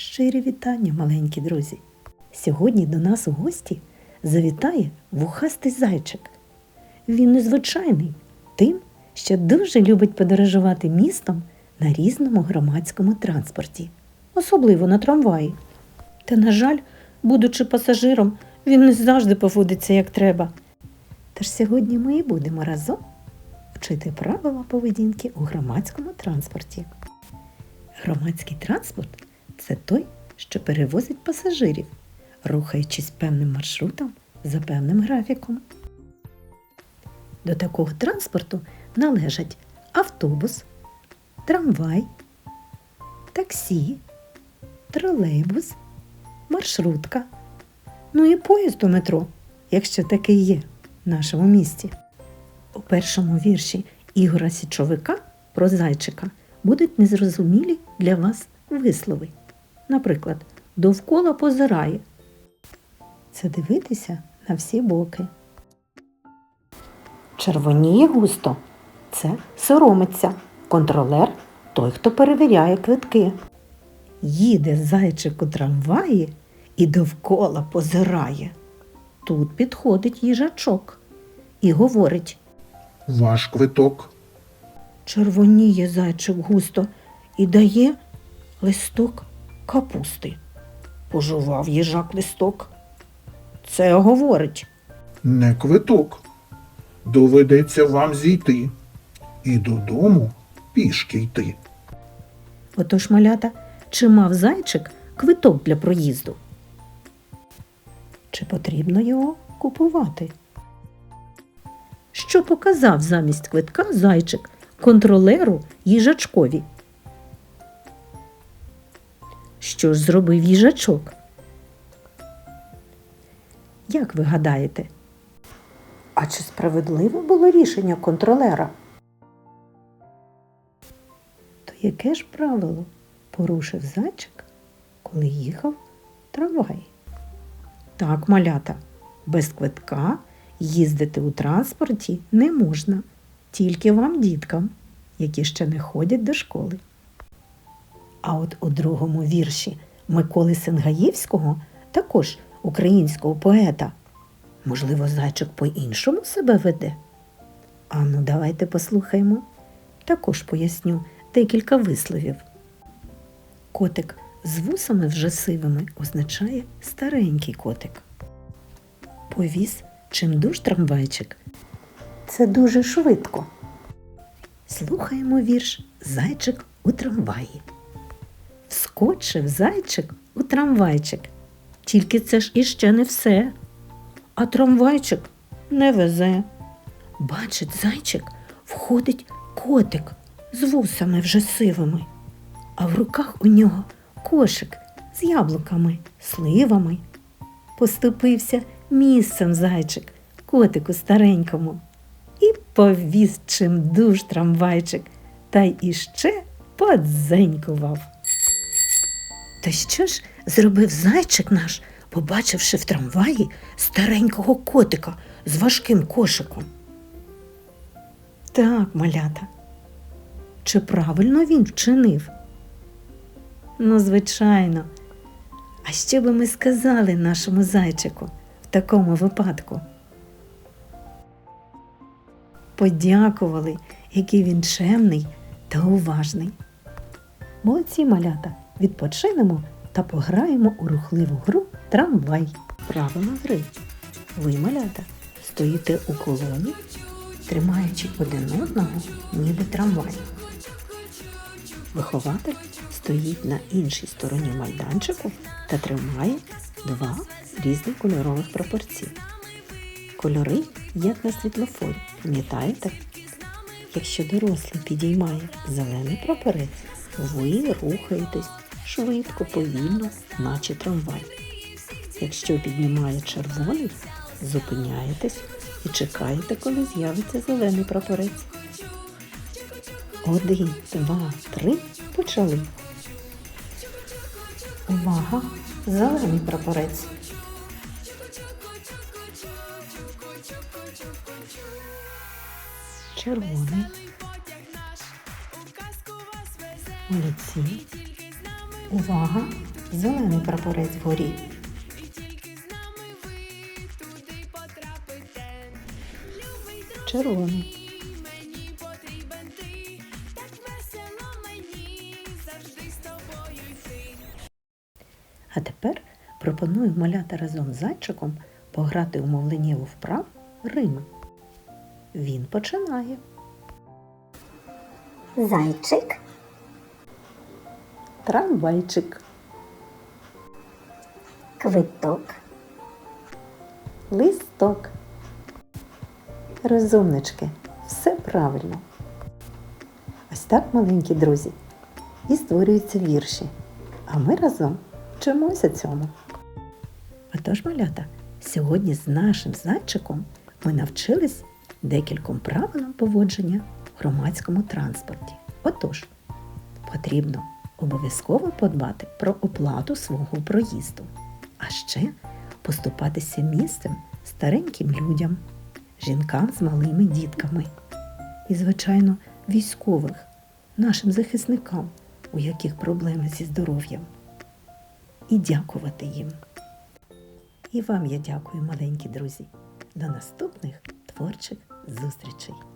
Щирі вітання, маленькі друзі! Сьогодні до нас у гості завітає вухастий зайчик. Він незвичайний тим, що дуже любить подорожувати містом на різному громадському транспорті, особливо на трамваї. Та, на жаль, будучи пасажиром, він не завжди поводиться як треба. Тож сьогодні ми і будемо разом вчити правила поведінки у громадському транспорті. Громадський транспорт це той, що перевозить пасажирів, рухаючись певним маршрутом за певним графіком. До такого транспорту належать автобус, трамвай, таксі, тролейбус, маршрутка, ну і поїзд у метро, якщо такий є в нашому місті. У першому вірші Ігора Січовика про зайчика будуть незрозумілі для вас вислови. Наприклад, довкола позирає. Це дивитися на всі боки. Червоніє густо. Це соромиться. Контролер той, хто перевіряє квитки. Їде зайчик у трамваї і довкола позирає. Тут підходить їжачок і говорить Ваш квиток. Червоніє зайчик густо і дає листок капусти. Пожував їжак листок. Це говорить. Не квиток. Доведеться вам зійти. І додому пішки йти. Отож, малята, чи мав зайчик квиток для проїзду? Чи потрібно його купувати? Що показав замість квитка зайчик контролеру їжачкові? Що ж зробив їжачок? Як ви гадаєте? А чи справедливе було рішення контролера? То яке ж правило порушив зайчик, коли їхав трамвай? Так, малята, без квитка їздити у транспорті не можна, тільки вам, діткам, які ще не ходять до школи. А от у другому вірші Миколи Сенгаївського, також українського поета, можливо, зайчик по-іншому себе веде? Ану, давайте послухаємо. Також поясню декілька висловів. Котик з вусами вже сивими означає старенький котик. Повіз чим дуж трамвайчик. Це дуже швидко. Слухаємо вірш Зайчик у трамваї. Вскочив зайчик у трамвайчик. Тільки це ж іще не все. А трамвайчик не везе. Бачить зайчик, входить котик з вусами вже сивими, а в руках у нього кошик з яблуками, сливами. Поступився місцем зайчик, котику старенькому, і повіз чим дуж трамвайчик, та й іще подзенькував. Та що ж зробив зайчик наш, побачивши в трамваї старенького котика з важким кошиком? Так, малята. Чи правильно він вчинив? Ну, звичайно. А що би ми сказали нашому зайчику в такому випадку? Подякували, який він чемний та уважний. Молодці малята, відпочинемо та пограємо у рухливу гру трамвай. Правила гри. Ви, малята, стоїте у колоні, тримаючи один одного, ніби трамвай. Вихователь стоїть на іншій стороні майданчику та тримає два різних кольорових прапорці. Кольори, як на світлофорі, пам'ятаєте? Якщо дорослий підіймає зелений прапорець, ви рухаєтесь швидко, повільно, наче трамвай. Якщо піднімає червоний, зупиняєтесь і чекаєте, коли з'явиться зелений прапорець. Один, два, три. Почали. Увага! Зелений прапорець. Червоний. Молодці. Увага! зелений прапорець вгорі. Червоний. А тепер пропоную маляти разом з зайчиком пограти у мовленнєву вправ Рими. Він починає. Зайчик, Трамвайчик, квиток, листок. Розумнички, все правильно. Ось так, маленькі друзі, і створюються вірші. А ми разом вчимося цьому. Отож, малята, сьогодні з нашим зайчиком ми навчились декільком правилам поводження в громадському транспорті. Отож, потрібно обов'язково подбати про оплату свого проїзду, а ще поступатися місцем стареньким людям, жінкам з малими дітками і, звичайно, військових, нашим захисникам, у яких проблеми зі здоров'ям. І дякувати їм. І вам я дякую, маленькі друзі. До наступних творчих зустрічей!